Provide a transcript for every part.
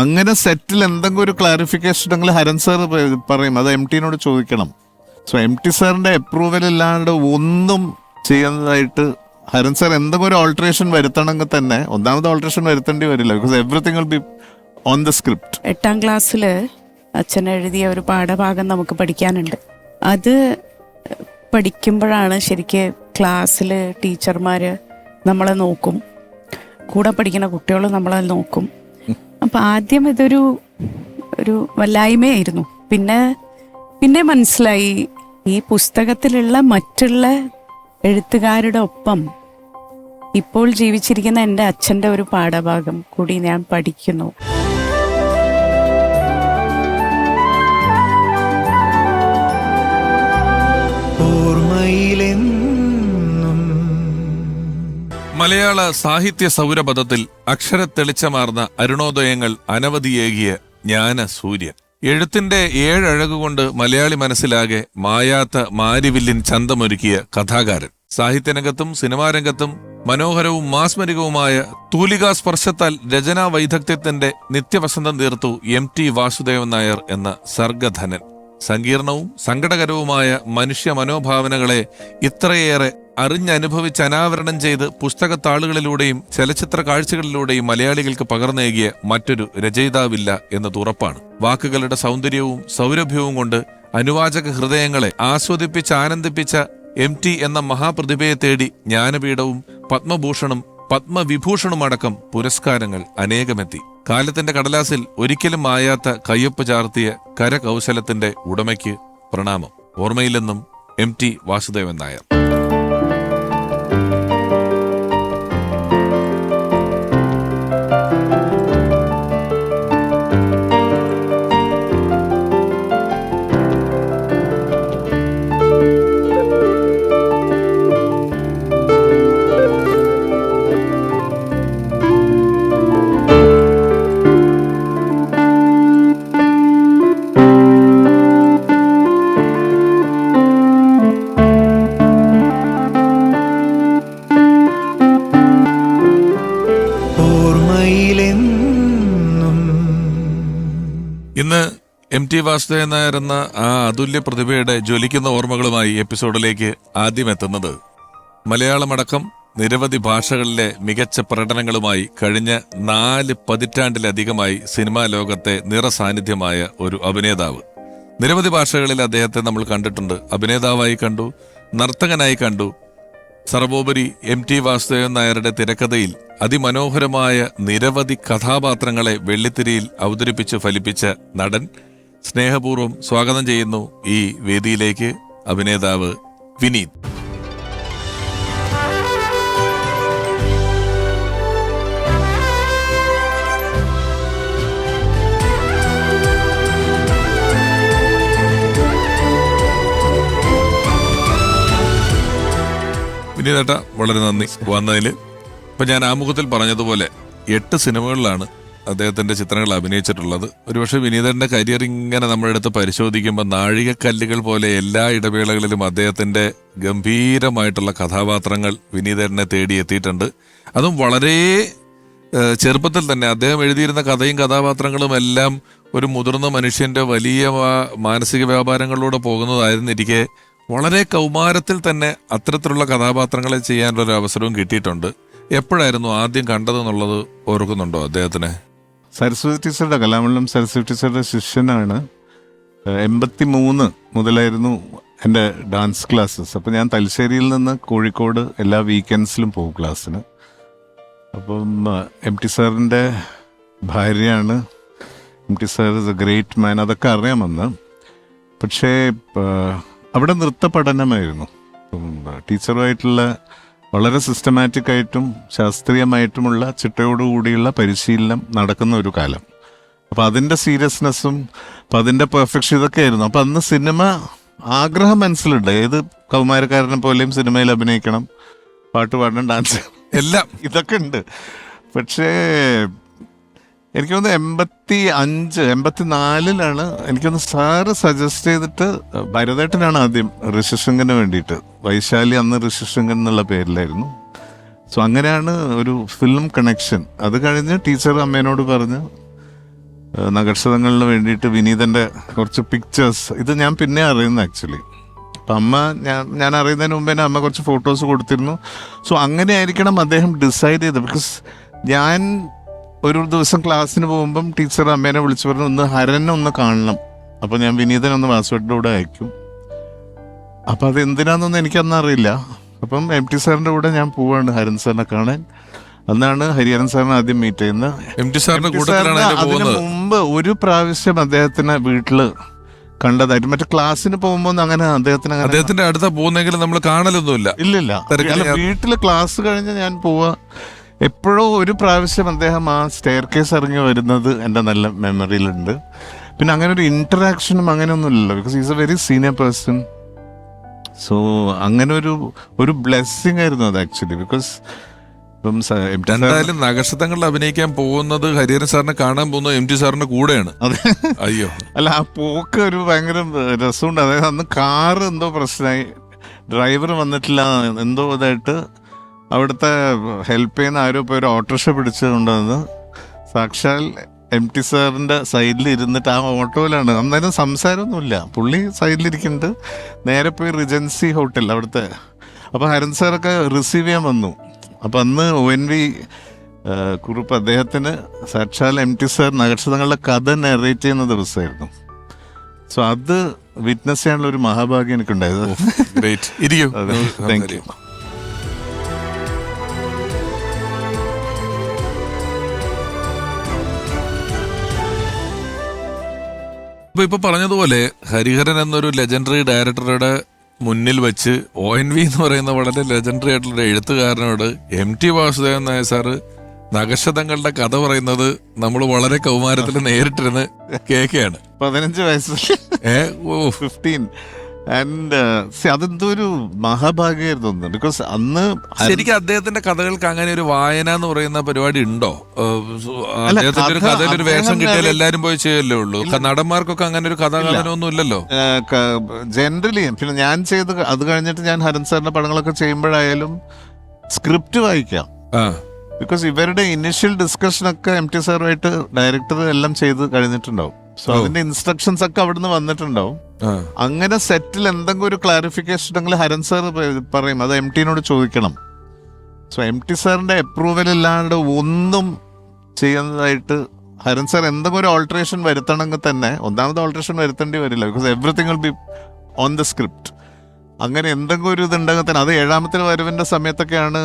അങ്ങനെ സെറ്റിൽ എന്തെങ്കിലും ഒരു ക്ലാരിഫിക്കേഷൻ ഉണ്ടെങ്കിൽ ഹരൻ സാർ പറയും. അത് എം ടിനോട് ചോദിക്കണം. സോ എം ടി സാറിന്റെ അപ്രൂവൽ ഇല്ലാണ്ട് ഒന്നും ചെയ്യുന്നതായിട്ട് ഹരൻ സാർ എന്തെങ്കിലും ഒരു ഓൾട്ടറേഷൻ വരുത്തണമെങ്കിൽ തന്നെ ഒന്നാമത് ഓൾട്ടറേഷൻ വരുത്തേണ്ടി വരില്ല. Because everything will be on the script എട്ടാം ക്ലാസ്സിൽ അച്ഛൻ എഴുതിയ ഒരു പാഠഭാഗം നമുക്ക് പഠിക്കാനുണ്ട്. അത് പഠിക്കുമ്പോഴാണ് ശരിക്ക് ക്ലാസ്സിൽ ടീച്ചർമാർ നമ്മളെ നോക്കും. കൂടെ പഠിക്കുന്ന കുട്ടികൾ നമ്മളെ നോക്കും. അപ്പം ആദ്യം ഇതൊരു ഒരു വല്ലായ്മയായിരുന്നു. പിന്നെ പിന്നെ മനസ്സിലായി ഈ പുസ്തകത്തിലുള്ള മറ്റുള്ള എഴുത്തുകാരുടെ ഒപ്പം ഇപ്പോൾ ജീവിച്ചിരിക്കുന്ന എന്റെ അച്ഛന്റെ ഒരു പാഠഭാഗം കൂടി ഞാൻ പഠിക്കുന്നു. ഓർമ്മയിലെന്നും മലയാള സാഹിത്യ സൗരപഥത്തിൽ അക്ഷരത്തെളിച്ചമാർന്ന അരുണോദയങ്ങൾ അനവധിയേകിയ ജ്ഞാന സൂര്യൻ എഴുത്തിന്റെ ഏഴഴകുകൊണ്ട് മലയാളി മനസ്സിലാകെ മായാത്ത മാരിവില്ലിൻ ചന്തമൊരുക്കിയ കഥാകാരൻ. സാഹിത്യരംഗത്തും സിനിമാരംഗത്തും മനോഹരവും മാസ്മരികവുമായ തൂലികാ സ്പർശത്താൽ രചനാ വൈദഗ്ധ്യത്തിന്റെ നിത്യവസന്തം തീർത്തു എം ടി വാസുദേവൻ നായർ എന്ന സർഗധനൻ. സങ്കീർണവും സങ്കടകരവുമായ മനുഷ്യ മനോഭാവനകളെ ഇത്രയേറെ അറിഞ്ഞനുഭവിച്ച് അനാവരണം ചെയ്ത് പുസ്തകത്താളുകളിലൂടെയും ചലച്ചിത്ര കാഴ്ചകളിലൂടെയും മലയാളികൾക്ക് പകർന്നേകിയ മറ്റൊരു രചയിതാവില്ല എന്നത് ഉറപ്പാണ്. വാക്കുകളുടെ സൗന്ദര്യവും സൗരഭ്യവും കൊണ്ട് അനുവാചക ഹൃദയങ്ങളെ ആസ്വദിപ്പിച്ച് ആനന്ദിപ്പിച്ച എം ടി എന്ന മഹാപ്രതിഭയെ തേടി ജ്ഞാനപീഠവും പത്മഭൂഷണും പത്മവിഭൂഷണുമടക്കം പുരസ്കാരങ്ങൾ അനേകമെത്തി. കാലത്തിന്റെ കടലാസിൽ ഒരിക്കലും മായാത്ത കയ്യൊപ്പ് ചാർത്തിയ കരകൗശലത്തിന്റെ ഉടമയ്ക്ക് പ്രണാമം. ഓർമ്മയിലെന്നും M T Vasudevan Nair. M T Vasudevan Nair എന്ന ആ അതുല്യ പ്രതിഭയുടെ ജ്വലിക്കുന്ന ഓർമ്മകളുമായി എപ്പിസോഡിലേക്ക് ആദ്യം എത്തുന്നത്. മലയാളമടക്കം നിരവധി ഭാഷകളിലെ മികച്ച പ്രകടനങ്ങളുമായി കഴിഞ്ഞ നാല് പതിറ്റാണ്ടിലധികമായി സിനിമാ ലോകത്തെ നിറസാന്നിധ്യമായ ഒരു അഭിനേതാവ്. നിരവധി ഭാഷകളിൽ അദ്ദേഹത്തെ നമ്മൾ കണ്ടിട്ടുണ്ട്. അഭിനേതാവായി കണ്ടു നർത്തകനായി കണ്ടു. സർവോപരി എം ടി വാസുദേവൻ നായരുടെ തിരക്കഥയിൽ അതിമനോഹരമായ നിരവധി കഥാപാത്രങ്ങളെ വെള്ളിത്തിരിയിൽ അവതരിപ്പിച്ച് ഫലിപ്പിച്ച നടൻ സ്നേഹപൂർവം സ്വാഗതം ചെയ്യുന്നു ഈ വേദിയിലേക്ക് അഭിനേതാവ് വിനീത്. വിനീതേട്ട വളരെ നന്ദി. വന്നതിൽ ഇപ്പൊ ഞാൻ ആമുഖത്തിൽ പറഞ്ഞതുപോലെ എട്ട് സിനിമകളിലാണ് അദ്ദേഹത്തിന്റെ ചിത്രങ്ങൾ അഭിനയിച്ചിട്ടുള്ളത്. ഒരുപക്ഷെ വിനീതന്റെ കരിയർ ഇങ്ങനെ നമ്മുടെ അടുത്ത് പരിശോധിക്കുമ്പോൾ നാഴികക്കല്ലുകൾ പോലെ എല്ലാ ഇടവേളകളിലും അദ്ദേഹത്തിന്റെ ഗംഭീരമായിട്ടുള്ള കഥാപാത്രങ്ങൾ വിനീതനെ തേടി എത്തിയിട്ടുണ്ട്. അതും വളരെ ചെറുപ്പത്തിൽ തന്നെ അദ്ദേഹം എഴുതിയിരുന്ന കഥയും കഥാപാത്രങ്ങളും എല്ലാം ഒരു മുതിർന്ന മനുഷ്യന്റെ വലിയ മാനസിക വ്യാപാരങ്ങളിലൂടെ പോകുന്നതായിരുന്നിരിക്കെ വളരെ കൗമാരത്തിൽ തന്നെ അത്തരത്തിലുള്ള കഥാപാത്രങ്ങളെ ചെയ്യാനുള്ള ഒരു അവസരവും കിട്ടിയിട്ടുണ്ട്. എപ്പോഴായിരുന്നു ആദ്യം കണ്ടതെന്നുള്ളത് ഓർക്കുന്നുണ്ടോ അദ്ദേഹത്തിന്? സരസ്വതി ടീച്ചറുടെ കലാമണ്ഡലം സരസ്വതി ടീച്ചറുടെ ശിഷ്യനാണ്. എൺപത്തി മൂന്ന് മുതലായിരുന്നു എന്റെ ഡാൻസ് ക്ലാസ്സസ്. അപ്പോൾ ഞാൻ തലശ്ശേരിയിൽ നിന്ന് കോഴിക്കോട് എല്ലാ വീക്കെൻഡ്സിലും പോകും ക്ലാസ്സിന്. അപ്പം എം ടി സാറിന്റെ ഭാര്യയാണ്. M T sir is a great man. അതൊക്കെ അറിയാമെന്ന്. പക്ഷേ അവിടെ നൃത്ത പഠനമായിരുന്നു ടീച്ചറുമായിട്ടുള്ള വളരെ സിസ്റ്റമാറ്റിക് ആയിട്ടും ശാസ്ത്രീയമായിട്ടുമുള്ള ചിട്ടയോടുകൂടിയുള്ള പരിശീലനം നടക്കുന്ന ഒരു കാലം. അപ്പം അതിന്റെ സീരിയസ്നെസ്സും അപ്പം അതിന്റെ പെർഫെക്ഷൻ ഇതൊക്കെ ആയിരുന്നു അപ്പം അന്ന് സിനിമ ആഗ്രഹം മനസ്സിലുണ്ട്. ഏത് കൗമാരക്കാരനെ പോലെയും സിനിമയിൽ അഭിനയിക്കണം പാട്ട് പാടണം ഡാൻസ് എല്ലാം. ഇതൊക്കെ ഉണ്ട്. പക്ഷേ എനിക്ക് തോന്നുന്നു എൺപത്തി അഞ്ച് എൺപത്തി നാലിലാണ് എനിക്കൊന്ന് സാറ് സജസ്റ്റ് ചെയ്തിട്ട് ഭരതേട്ടനാണ് ആദ്യം ഋഷിശൃംഗന് വേണ്ടിയിട്ട്. വൈശാലി അന്ന് ഋഷിശൃംഗൻ എന്നുള്ള പേരിലായിരുന്നു. സോ അങ്ങനെയാണ് ഒരു ഫിലിം കണക്ഷൻ അത് കഴിഞ്ഞ് ടീച്ചർ അമ്മേനോട് പറഞ്ഞ് ഏഹ്, വേണ്ടിയിട്ട് വിനീതന്റെ കുറച്ച് പിക്ചേഴ്സ് ഇത് ഞാൻ പിന്നെ അറിയുന്നത് ആക്ച്വലി അപ്പം അമ്മ ഞാൻ ഞാൻ അറിയുന്നതിന് മുമ്പ് അമ്മ കുറച്ച് ഫോട്ടോസ് കൊടുത്തിരുന്നു. സോ അങ്ങനെ ആയിരിക്കണം അദ്ദേഹം ഡിസൈഡ് ചെയ്തത് ബിക്കോസ് ഞാൻ ഒരു ദിവസം ക്ലാസ്സിന് പോകുമ്പം ടീച്ചർ അമ്മേനെ വിളിച്ചു പറഞ്ഞു ഒന്ന് ഹരനെ ഒന്ന് കാണണം. അപ്പോൾ ഞാൻ വിനീതനെ ഒന്ന് വാസുവേട്ടിന്റെ കൂടെ അയക്കും. അപ്പോൾ അത് എന്തിനാന്നൊന്നും എനിക്കന്ന് അറിയില്ല. അപ്പം എം ടി സാറിന്റെ കൂടെ ഞാൻ പോവാണ് ഹരൻ സാറിനെ കാണാൻ. അന്നാണ് ഹരിഹരൻ സാറിനെ ആദ്യം മീറ്റ് ചെയ്യുന്നത്. എം ടി സാറിന്റെ എം ടി കൂട്ടത്തിലാണ് സാറിന് അതിന് മുമ്പ് ഒരു പ്രാവശ്യം അദ്ദേഹത്തിന് വീട്ടിൽ കണ്ടതായിട്ട്. മറ്റേ ക്ലാസ്സിന് പോകുമ്പോൾ അങ്ങനെ അദ്ദേഹത്തിന് അദ്ദേഹത്തിന്റെ അടുത്ത പോകുന്നെങ്കിലും നമ്മൾ കാണലൊന്നുമില്ല. ഇല്ലില്ല. വീട്ടിൽ ക്ലാസ് കഴിഞ്ഞ് ഞാൻ പോവാ. എപ്പോഴോ ഒരു പ്രാവശ്യം അദ്ദേഹം ആ സ്റ്റെയർ കേസ് ഇറങ്ങി വരുന്നത് എന്റെ നല്ല മെമ്മറിയിലുണ്ട് പിന്നെ അങ്ങനെ ഒരു ഇന്ററാക്ഷനും അങ്ങനെയൊന്നും ഇല്ലല്ലോ because is a very senior person so അങ്ങനെ ഒരു ഒരു ബ്ലെസ്സിങ് ആയിരുന്നു അത് ആക്ച്വലി ബിക്കോസ് ഇപ്പം എന്തായാലും അഭിനയിക്കാൻ പോകുന്നത് ഹരിഹരൻ സാറിനെ കാണാൻ പോകുന്നത് എം ടി സാറിന്റെ കൂടെയാണ്. അതെ. അയ്യോ. അല്ല ആ പോക്ക് ഒരു ഭയങ്കര രസമുണ്ട്. അതായത് അന്ന് കാറ് എന്തോ പ്രശ്നമായി ഡ്രൈവർ വന്നിട്ടില്ല എന്തോ ഇതായിട്ട് അവിടുത്തെ ഹെൽപ്പ് ചെയ്യുന്ന ആരും ഇപ്പോൾ ഒരു ഓട്ടോറിക്ഷ പിടിച്ചുകൊണ്ടുവന്ന് സാക്ഷാൽ എം ടി സാറിന്റെ സൈഡിൽ ഇരുന്നിട്ട് ആ ഓട്ടോയിലാണ് അന്നേരം സംസാരമൊന്നുമില്ല. പുള്ളി സൈഡിലിരിക്കുന്നുണ്ട് നേരെ പോയി റിജൻസി ഹോട്ടൽ അവിടുത്തെ. അപ്പോൾ ഹരൻ സാറൊക്കെ റിസീവ് ചെയ്യാൻ വന്നു. അപ്പം അന്ന് ഒ എൻ വി കുറിപ്പ് അദ്ദേഹത്തിന് സാക്ഷാൽ എം ടി സാർ നക്ഷത്രങ്ങളുടെ കഥ നെറേറ്റ് ചെയ്യുന്ന ദിവസമായിരുന്നു. സോ അത് വിറ്റ്നസ് ചെയ്യാനുള്ള ഒരു മഹാഭാഗ്യം എനിക്കുണ്ടായത്. ഗ്രേറ്റ് ഇരിക്കും. അതെ. താങ്ക് യു ഇപ്പൊ ഇപ്പൊ പറഞ്ഞതുപോലെ ഹരിഹരൻ എന്നൊരു ലെജൻഡറി ഡയറക്ടറുടെ മുന്നിൽ വെച്ച് ഒ എൻ വി എന്ന് പറയുന്ന വളരെ ലെജൻഡറി ആയിട്ടുള്ള എഴുത്തുകാരനോട് M T Vasudevan Nair sir നഗശതങ്ങളുടെ കഥ പറയുന്നത് നമ്മൾ വളരെ കൗമാരത്തിൽ നേരിട്ടിരുന്ന് കേൾക്കുകയാണ്. പതിനഞ്ച് വയസ്സ്. ഏ ഓ. ഫിഫ്റ്റീൻ ആൻഡ് അതെന്തോ ഒരു മഹാഭാഗ്യമായിരുന്നു ബിക്കോസ് അന്ന് ശരിക്കും അദ്ദേഹത്തിന്റെ കഥകൾക്ക് അങ്ങനെ ഒരു വായന എന്ന് പറയുന്ന പരിപാടി ഉണ്ടോ? അദ്ദേഹത്തിന്റെ ഒരു കഥ കഥയിൽ ഒരു വേഷം കിട്ടിയാൽ എല്ലാരും പോയി ചെയ്യല്ലേ ഉള്ളൂ. നടന്മാർക്കൊക്കെ അങ്ങനെ ഒരു കഥാകഥനമൊന്നും ഇല്ലല്ലോ. ജനറലി പിന്നെ ഞാൻ ചെയ്ത് അത് കഴിഞ്ഞിട്ട് ഞാൻ ഹരൻ സാറിന്റെ പടങ്ങളൊക്കെ ചെയ്യുമ്പോഴായാലും സ്ക്രിപ്റ്റ് വായിക്കാം. ബിക്കോസ് ഇവരുടെ ഇനിഷ്യൽ ഡിസ്കഷനൊക്കെ എം ടി സാറുമായിട്ട് ഡയറക്ടർ എല്ലാം ചെയ്ത് കഴിഞ്ഞിട്ടുണ്ടാവും. സോ. അതിന്റെ ഇൻസ്ട്രക്ഷൻസ് ഒക്കെ അവിടുന്ന് വന്നിട്ടുണ്ടാവും. അങ്ങനെ സെറ്റിൽ എന്തെങ്കിലും ഒരു ക്ലാരിഫിക്കേഷൻ ഉണ്ടെങ്കിൽ ഹരൻ സാർ പറയും. അത് എം ടിനോട് ചോദിക്കണം. സോ എം ടി സാറിന്റെ അപ്രൂവൽ ഇല്ലാണ്ട് ഒന്നും ചെയ്യുന്നതായിട്ട് ഹരൻ സാർ എന്തെങ്കിലും ഒരു ഓൾട്ടറേഷൻ വരുത്തണമെങ്കിൽ തന്നെ ഒന്നാമത് ഓൾട്ടറേഷൻ വരുത്തേണ്ടി വരില്ല. Because everything will be on the script അങ്ങനെ എന്തെങ്കിലും ഒരു ഇതുണ്ടെങ്കിൽ തന്നെ അത് ഏഴാമത്തെ വരവിന്റെ സമയത്തൊക്കെയാണ്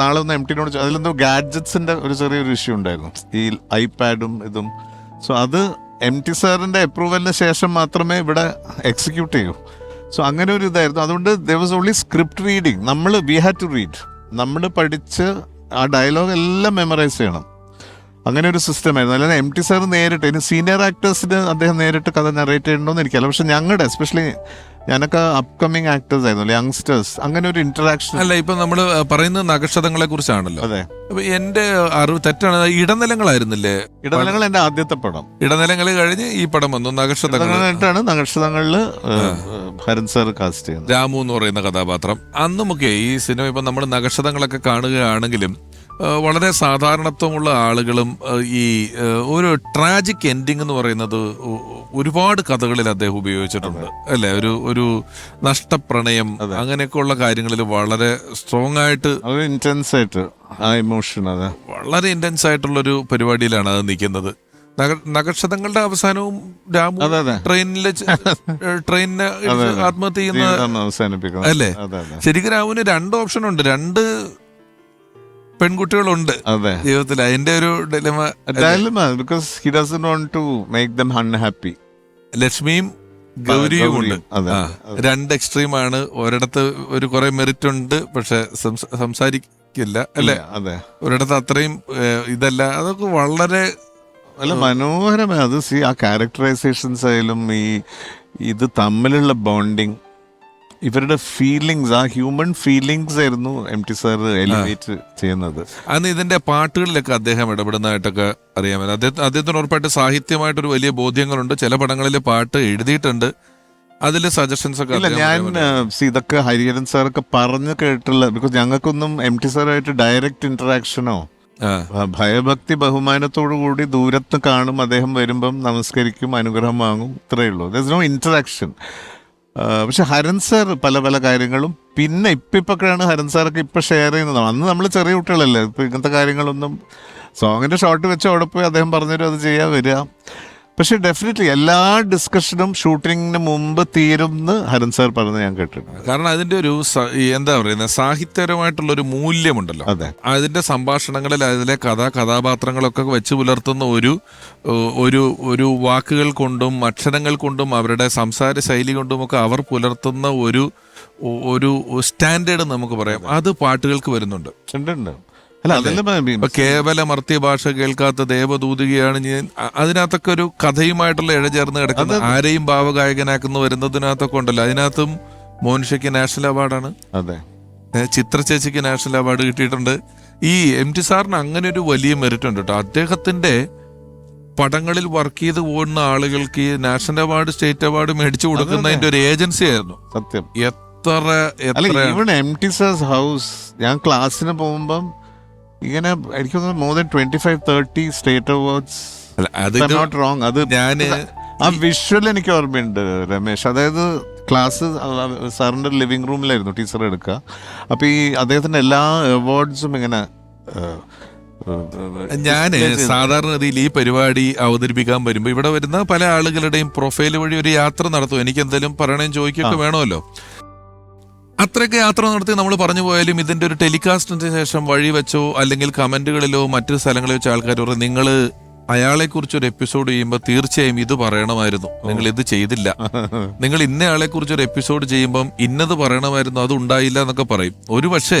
നാളെ ഒന്ന് എം ടിനോട് അതിലെന്തോ ഗാഡ്ജറ്റ്സിന്റെ ഒരു ചെറിയൊരു ഇഷ്യൂ ഉണ്ടായിരുന്നു. ഈ ഐപാഡും ഇതും. സോ അത് എം ടി സാറിന്റെ അപ്രൂവലിന് ശേഷം മാത്രമേ ഇവിടെ എക്സിക്യൂട്ട് ചെയ്യൂ. സോ അങ്ങനെ ഒരു ഇതായിരുന്നു. അതുകൊണ്ട് there was only script reading നമ്മൾ വി ഹാവ് ടു റീഡ് നമ്മൾ പഠിച്ച് ആ ഡയലോഗ് എല്ലാം മെമ്മറൈസ് ചെയ്യണം. അങ്ങനെ ഒരു സിസ്റ്റം ആയിരുന്നു. അല്ലാതെ എം ടി സാർ നേരിട്ട് ഇനി സീനിയർ ആക്ടേഴ്സിന് അദ്ദേഹം നേരിട്ട് കഥ നറേറ്റ് ചെയ്യണമെന്ന് എനിക്കല്ല പക്ഷെ ഞങ്ങളുടെ എസ്പെഷ്യലി ഞാനൊക്കെ അപ്കമിങ് ആക്ടേഴ്സ് ആയിരുന്നു യങ്സ്റ്റേഴ്സ് അങ്ങനെ ഒരു ഇന്ററാക്ഷൻ അല്ല ഇപ്പൊ നമ്മൾ പറയുന്നത് നക്ഷതങ്ങളെ കുറിച്ചാണല്ലോ. അതെ. അപ്പൊ എന്റെ അറിവ് തെറ്റാണ് ഇടനിലങ്ങളായിരുന്നില്ലേ? ഇടനിലങ്ങൾ എന്റെ ആദ്യത്തെ പടം. ഇടനിലങ്ങൾ കഴിഞ്ഞ് ഈ പടം വന്നു നക്ഷതങ്ങളായിട്ടാണ് നക്ഷത്രങ്ങളിൽ ഹരൻ സാർ കാസ്റ്റ് ചെയ്യുന്നത്. രാമു എന്ന് പറയുന്ന കഥാപാത്രം. അന്നുമൊക്കെ ഈ സിനിമ ഇപ്പൊ നമ്മൾ നഗക്ഷതങ്ങളൊക്കെ കാണുകയാണെങ്കിലും വളരെ സാധാരണത്വമുള്ള ആളുകളും ഈ ഒരു ട്രാജിക് എൻഡിങ് എന്ന് പറയുന്നത് ഒരുപാട് കഥകളിൽ അദ്ദേഹം ഉപയോഗിച്ചിട്ടുണ്ട്. അല്ലെ? ഒരു ഒരു നഷ്ടപ്രണയം അങ്ങനെയൊക്കെയുള്ള കാര്യങ്ങളിൽ വളരെ സ്ട്രോങ് ആയിട്ട് ഇന്റൻസ് ആയിട്ട് ആ ഇമോഷൻ അതെ. വളരെ ഇന്റൻസ് ആയിട്ടുള്ള ഒരു പരിപാടിയിലാണ് അത് നിൽക്കുന്നത്. നക്ഷതങ്ങളുടെ നഗക്ഷതങ്ങളുടെ അവസാനവും രാമു ട്രെയിനിൽ ട്രെയിനിന് ആത്മഹത്യ ചെയ്യുന്ന അല്ലേ? ശരിക്കും രാമുവിന് രണ്ട് ഓപ്ഷൻ ഉണ്ട്. രണ്ട് പെൺകുട്ടികളുണ്ട് അതെ. ജീവിതത്തിൽ അതിന്റെ ഒരു dilemma want to make them unhappy. ലക്ഷ്മിയും ഗൗരിയും ഉണ്ട്. രണ്ട് എക്സ്ട്രീമാണ് ഒരിടത്ത് ഒരു കുറെ മെറിറ്റ് ഉണ്ട് പക്ഷെ സംസാരിക്കില്ല അല്ലെ? അതെ. ഒരിടത്ത് അത്രയും ഇതല്ല. അതൊക്കെ വളരെ അല്ല മനോഹരമായ. അത് സി ആ ക്യാരക്ടറൈസേഷൻസ് ആയാലും ഈ ഇത് തമ്മിലുള്ള ബോണ്ടിങ് ഇവരുടെ ഫീലിങ്സ് ആ ഹ്യൂമൻ ഫീലിങ്സ് ആയിരുന്നു എം ടി സാർ എലിവേറ്റ് ചെയ്യുന്നത്. അന്ന് ഇതിന്റെ പാട്ടുകളിലൊക്കെ അദ്ദേഹം ഇടപെടുന്നതായിട്ടൊക്കെ അറിയാമല്ലോ. അദ്ദേഹം അദ്ദേഹത്തിന് ഉറപ്പായിട്ട് സാഹിത്യമായിട്ടൊരു വലിയ ബോധ്യങ്ങളുണ്ട്. ചില പടങ്ങളിൽ പാട്ട് എഴുതിയിട്ടുണ്ട്. അതിലെ സജഷൻസ് ഒക്കെ ഇല്ല ഞാൻ ഇതൊക്കെ ഹരിഹരൻ സാറൊക്കെ പറഞ്ഞു കേട്ടുള്ള ബിക്കോസ് ഞങ്ങൾക്കൊന്നും എം ടി സാറായിട്ട് ഡയറക്റ്റ് ഇന്ററാക്ഷനോ ഭയഭക്തി ബഹുമാനത്തോടു കൂടി ദൂരത്ത് കാണും. അദ്ദേഹം വരുമ്പം നമസ്കരിക്കും അനുഗ്രഹം വാങ്ങും. ഇത്രയേ ഉള്ളൂ. ദോ നോ ഇന്ററാക്ഷൻ പക്ഷെ ഹരൻ സാർ പല പല കാര്യങ്ങളും പിന്നെ ഇപ്പം ഇപ്പൊക്കെയാണ് ഹരൻ സാറൊക്കെ ഇപ്പം ഷെയർ ചെയ്യുന്നത്. അന്ന് നമ്മൾ ചെറിയ കുട്ടികളല്ലേ ഇപ്പം ഇങ്ങനത്തെ കാര്യങ്ങളൊന്നും സോങ്ങിന്റെ ഷോട്ട് വെച്ച് അവിടെ പോയി അദ്ദേഹം പറഞ്ഞുതരും അത് ചെയ്യാൻ വരിക. പക്ഷെ ഡെഫിനറ്റ്ലി എല്ലാ ഡിസ്കഷനും ഷൂട്ടിങ്ങിന് മുമ്പ് തീരുമെന്ന് ഹരൻ സാർ പറഞ്ഞ് ഞാൻ കേട്ടിട്ടുണ്ട്. കാരണം അതിന്റെ ഒരു എന്താ പറയുന്നത് സാഹിത്യപരമായിട്ടുള്ള ഒരു മൂല്യമുണ്ടല്ലോ. അതെ. അതിന്റെ സംഭാഷണങ്ങളിൽ അതിലെ കഥാ കഥാപാത്രങ്ങളൊക്കെ വെച്ച് പുലർത്തുന്ന ഒരു ഒരു ഒരു വാക്കുകൾ കൊണ്ടും അക്ഷരങ്ങൾ കൊണ്ടും അവരുടെ സംസാര ശൈലി കൊണ്ടും ഒക്കെ അവർ പുലർത്തുന്ന ഒരു ഒരു സ്റ്റാൻഡേർഡ് നമുക്ക് പറയാം. അത്. പാട്ടുകൾക്ക് വരുന്നുണ്ട്. അല്ല കേവല മർത്യ ഭാഷ കേൾക്കാത്ത ദേവദൂതികയാണ് ഞാൻ. അതിനകത്തൊക്കെ ഒരു കഥയുമായിട്ടുള്ള ഇഴചേർന്ന് കിടക്കുന്ന ആരെയും ഭാവഗായകനാക്കുന്നു വരുന്നതിനകത്തൊക്കെ ഉണ്ടല്ലോ. അതിനകത്തും മോനിഷയ്ക്ക് നാഷണൽ അവാർഡാണ്. അതെ. ചിത്ര ചേച്ചിക്ക് നാഷണൽ അവാർഡ് കിട്ടിയിട്ടുണ്ട്. ഈ എം ടി സാറിന് അങ്ങനെ ഒരു വലിയ മെറിറ്റ് ഉണ്ട് കേട്ടോ അദ്ദേഹത്തിന്റെ പടങ്ങളിൽ വർക്ക് ചെയ്ത് പോകുന്ന ആളുകൾക്ക് ഈ നാഷണൽ അവാർഡ് സ്റ്റേറ്റ് അവാർഡ് മേടിച്ചു കൊടുക്കുന്നതിന്റെ ഒരു ഏജൻസി ആയിരുന്നു. സത്യം. എത്ര എത്ര എം ടി സാർ ഹൗസ് ഞാൻ ക്ലാസ്സിന് പോകുമ്പം ഇങ്ങനെ എനിക്ക് തോന്നുന്നു more than twenty five thirty state awards not wrong അത് ഞാൻ ആ വിഷ്വൽ എനിക്ക് ഓർമ്മയുണ്ട് രമേശ്. അതായത് ക്ലാസ് സാറിന്റെ ലിവിങ് റൂമിലായിരുന്നു ടീച്ചർ എടുക്കുക. അപ്പോൾ ഈ അദ്ദേഹത്തിന്റെ എല്ലാ അവാർഡ്സും ഇങ്ങനെ ഞാൻ സാധാരണ രീതിയിൽ സാധാരണഗതിയിൽ ഈ പരിപാടി അവതരിപ്പിക്കാൻ വരുമ്പോൾ ഇവിടെ വരുന്ന പല ആളുകളുടെയും പ്രൊഫൈൽ വഴി ഒരു യാത്ര നടത്തും. എനിക്ക് എന്തെങ്കിലും പറയണേം ചോദിക്കുകയൊക്കെ വേണമല്ലോ. അത്രയൊക്കെ യാത്ര നടത്തി നമ്മൾ പറഞ്ഞു പോയാലും ഇതിന്റെ ഒരു ടെലികാസ്റ്റിന് ശേഷം വഴി വെച്ചോ അല്ലെങ്കിൽ കമന്റുകളിലോ മറ്റു സ്ഥലങ്ങളിലോ വെച്ച ആൾക്കാർ പറയും നിങ്ങൾ അയാളെ കുറിച്ച് ഒരു എപ്പിസോഡ് ചെയ്യുമ്പോൾ തീർച്ചയായും ഇത് പറയണമായിരുന്നു. നിങ്ങൾ ഇത് ചെയ്തില്ല. നിങ്ങൾ ഇന്നയാളെ കുറിച്ച് ഒരു എപ്പിസോഡ് ചെയ്യുമ്പം ഇന്നത് പറയണമായിരുന്നു അത് ഉണ്ടായില്ല എന്നൊക്കെ പറയും. ഒരു പക്ഷേ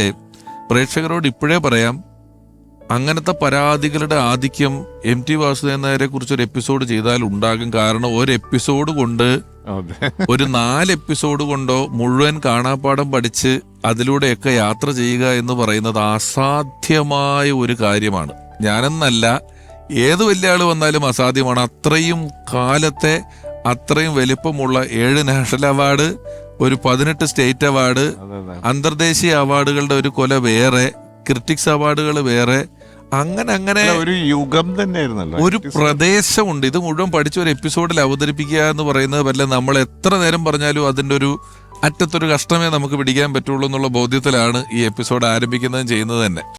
പ്രേക്ഷകരോട് ഇപ്പോഴേ പറയാം അങ്ങനത്തെ പരാതികളുടെ ആധിക്യം എം ടി വാസുദേവൻ നായരെ കുറിച്ച് ഒരു എപ്പിസോഡ് ചെയ്താൽ ഉണ്ടാകും. കാരണം ഒരു എപ്പിസോഡ് കൊണ്ട് ഒരു നാല് എപ്പിസോഡ് കൊണ്ടോ മുഴുവൻ കാണാപ്പാടം പഠിച്ച് അതിലൂടെയൊക്കെ യാത്ര ചെയ്യുക എന്ന് പറയുന്നത് അസാധ്യമായ ഒരു കാര്യമാണ്. ഞാനെന്നല്ല ഏത് വലിയ ആൾ വന്നാലും അസാധ്യമാണ്. അത്രയും കാലത്തെ അത്രയും വലിപ്പമുള്ള ഏഴ് നാഷണൽ അവാർഡ് ഒരു പതിനെട്ട് സ്റ്റേറ്റ് അവാർഡ് അന്തർദേശീയ അവാർഡുകളുടെ ഒരു കൊല വേറെ. ക്രിട്ടിക്സ് അവാർഡുകൾ വേറെ. അങ്ങനെ അങ്ങനെ ഒരു യുഗം തന്നെയായിരുന്നല്ലോ. ഒരു പ്രദേശമുണ്ട്. ഇത് മുഴുവൻ പഠിച്ച ഒരു എപ്പിസോഡിൽ അവതരിപ്പിക്കുക എന്ന് പറയുന്നത് വല്ല നമ്മൾ എത്ര നേരം പറഞ്ഞാലും അതിന്റെ ഒരു അറ്റത്തൊരു കഷ്ടമേ നമുക്ക് പിടിക്കാൻ പറ്റുള്ളൂ എന്നുള്ള ബോധ്യത്തിലാണ് ഈ എപ്പിസോഡ് ആരംഭിക്കുന്നതും ചെയ്യുന്നത് തന്നെ.